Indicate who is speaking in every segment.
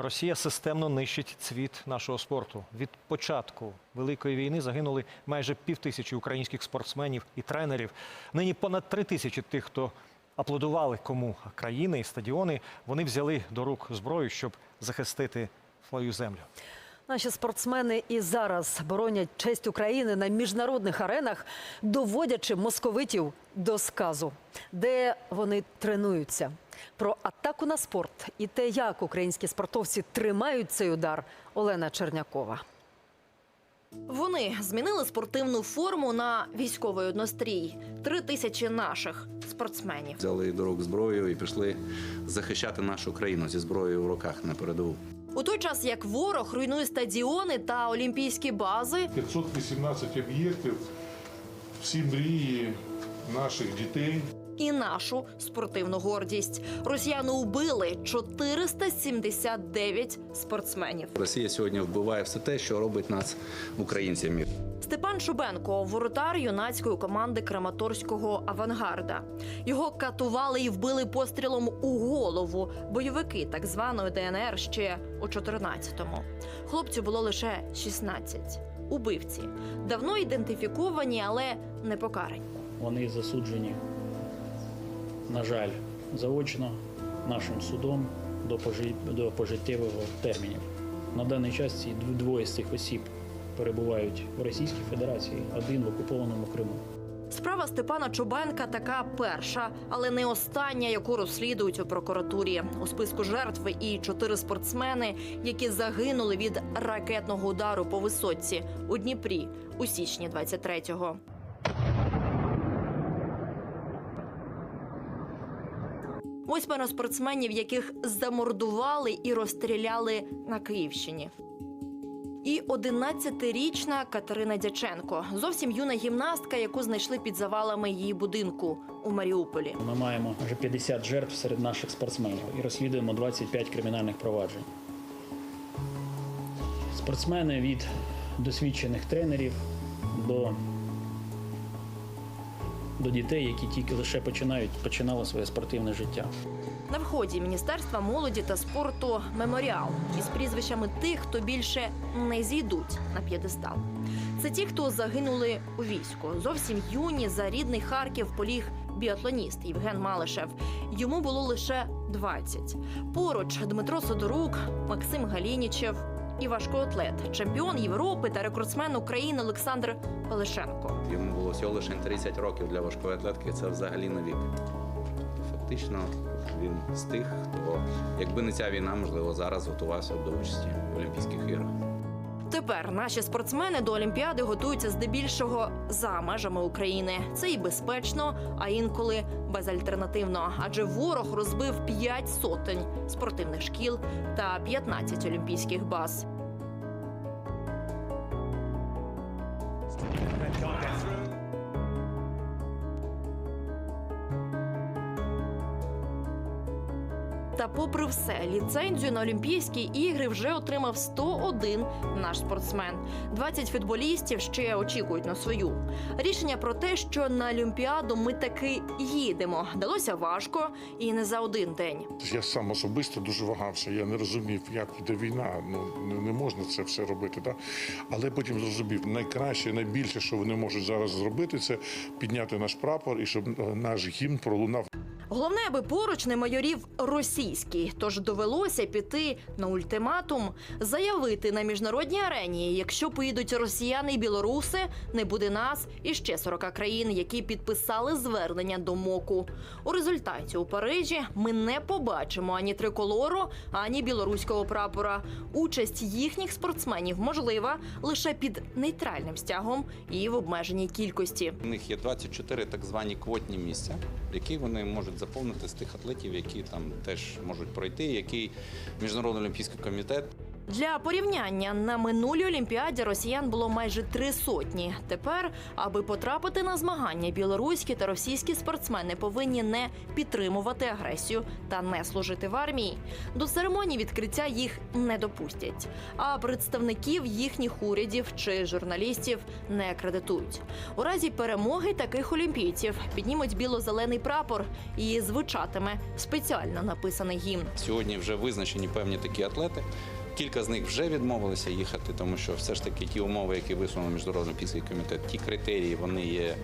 Speaker 1: Росія системно нищить цвіт нашого спорту. Від початку великої війни загинули майже півтисячі українських спортсменів і тренерів. Нині понад три тисячі тих, хто аплодували кому країни і стадіони. Вони взяли до рук зброю, щоб захистити свою землю.
Speaker 2: Наші спортсмени і зараз боронять честь України на міжнародних аренах, доводячи московитів до сказу, де вони тренуються. Про атаку на спорт і те, як українські спортовці тримають цей удар, Олена Чернякова.
Speaker 3: Вони змінили спортивну форму на військовий однострій. Три тисячі наших спортсменів.
Speaker 4: Взяли до рук зброю і пішли захищати нашу країну зі зброєю в руках на передову.
Speaker 3: У той час як ворог руйнує стадіони та олімпійські бази,
Speaker 5: 518 об'єктів, всі мрії наших дітей.
Speaker 3: і нашу спортивну гордість. Росіяни убили 479 спортсменів.
Speaker 4: Росія сьогодні вбиває все те, що робить нас українцями.
Speaker 3: Степан Шубенко, воротар юнацької команди Краматорського авангарда. Його катували і вбили пострілом у голову бойовики так званої ДНР ще у 14-му. Хлопцю було лише 16. Убивці давно ідентифіковані, але не покарані.
Speaker 6: Вони засуджені, на жаль, заочно нашим судом до, пожи- до пожиттєвого термінів. На даний час ці двоє з цих осіб перебувають в Російській Федерації, один в окупованому Криму.
Speaker 3: Справа Степана Чубенка така перша, але не остання, яку розслідують у прокуратурі. У списку жертв і чотири спортсмени, які загинули від ракетного удару по висотці у Дніпрі у січні 23-го. Восьмеро спортсменів, яких замордували і розстріляли на Київщині. І 11-річна Катерина Дяченко, зовсім юна гімнастка, яку знайшли під завалами її будинку у Маріуполі.
Speaker 6: Ми маємо вже 50 жертв серед наших спортсменів і розслідуємо 25 кримінальних проваджень. Спортсмени від досвідчених тренерів до, до дітей, які тільки лише починають починали своє спортивне життя.
Speaker 3: На вході Міністерства молоді та спорту меморіал із прізвищами тих, хто більше не зійдуть на п'єдестал. Це ті, хто загинули у війську. Зовсім юні за рідний Харків поліг біатлоніст Євген Малишев. Йому було лише 20. Поруч Дмитро Сидорук, Максим Галінічев і важкоатлет, чемпіон Європи та рекордсмен України Олександр Пелешенко.
Speaker 4: Йому було всього лише 30 років для важкої атлетки. Це взагалі не вік. Фактично, він з тих, хто, якби не ця війна, можливо, зараз готувався до участі в Олімпійських іграх.
Speaker 3: Тепер наші спортсмени до Олімпіади готуються здебільшого за межами України. Це і безпечно, а інколи безальтернативно. Адже ворог розбив 5 сотень спортивних шкіл та 15 олімпійських баз. Та попри все, ліцензію на Олімпійські ігри вже отримав 101 наш спортсмен. 20 футболістів ще очікують на свою. Рішення про те, що на Олімпіаду ми таки їдемо, далося важко і не за один день.
Speaker 5: Я сам особисто дуже вагався. Я не розумів, як йде війна. Ну не, можна це все робити. Да? Але потім зрозумів, найкраще, найбільше, що вони можуть зараз зробити, це підняти наш прапор і щоб е, наш гімн пролунав
Speaker 3: Головне, аби поруч не майорів російський, тож довелося піти на ультиматум, заявити на міжнародній арені, якщо поїдуть росіяни і білоруси, не буде нас і ще 40 країн, які підписали звернення до МОКу. У результаті у Парижі ми не побачимо ані триколору, ані білоруського прапора. Участь їхніх спортсменів можлива лише під нейтральним стягом і в обмеженій кількості.
Speaker 4: У них є 24 так звані квотні місця, які вони можуть заповнити з тих атлетів, які там теж можуть пройти, який міжнародний олімпійський комітет
Speaker 3: Для порівняння на минулій олімпіаді росіян було майже три сотні. Тепер, аби потрапити на змагання, білоруські та російські спортсмени повинні не підтримувати агресію та не служити в армії. До церемонії відкриття їх не допустять. А представників їхніх урядів чи журналістів не акредитують. У разі перемоги таких олімпійців піднімуть біло-зелений прапор і звучатиме спеціально написаний гімн.
Speaker 4: Сьогодні вже визначені певні такі атлети. Кілька з них вже відмовилися їхати, тому що все ж таки ті умови, які висунув міжнародний олімпійський комітет, ті критерії, вони є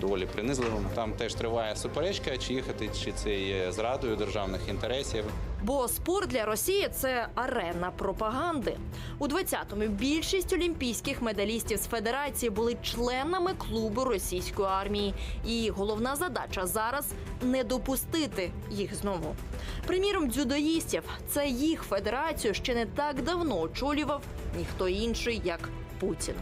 Speaker 4: доволі принизливими. Там теж триває суперечка, чи їхати, чи це є зрадою державних інтересів.
Speaker 3: Бо спорт для Росії це арена пропаганди. У 20-му більшість олімпійських медалістів з федерації були членами клубу російської армії. І головна задача зараз не допустити їх знову. Приміром, дзюдоїстів це їх федерацію ще не так давно очолював ніхто інший, як Путін.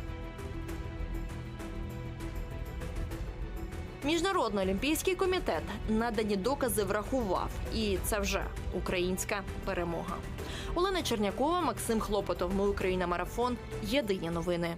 Speaker 3: Міжнародний олімпійський комітет надані докази врахував, і це вже українська перемога. Олена Чернякова, Максим Хлопотов. Ми Україна. Марафон. Єдині новини.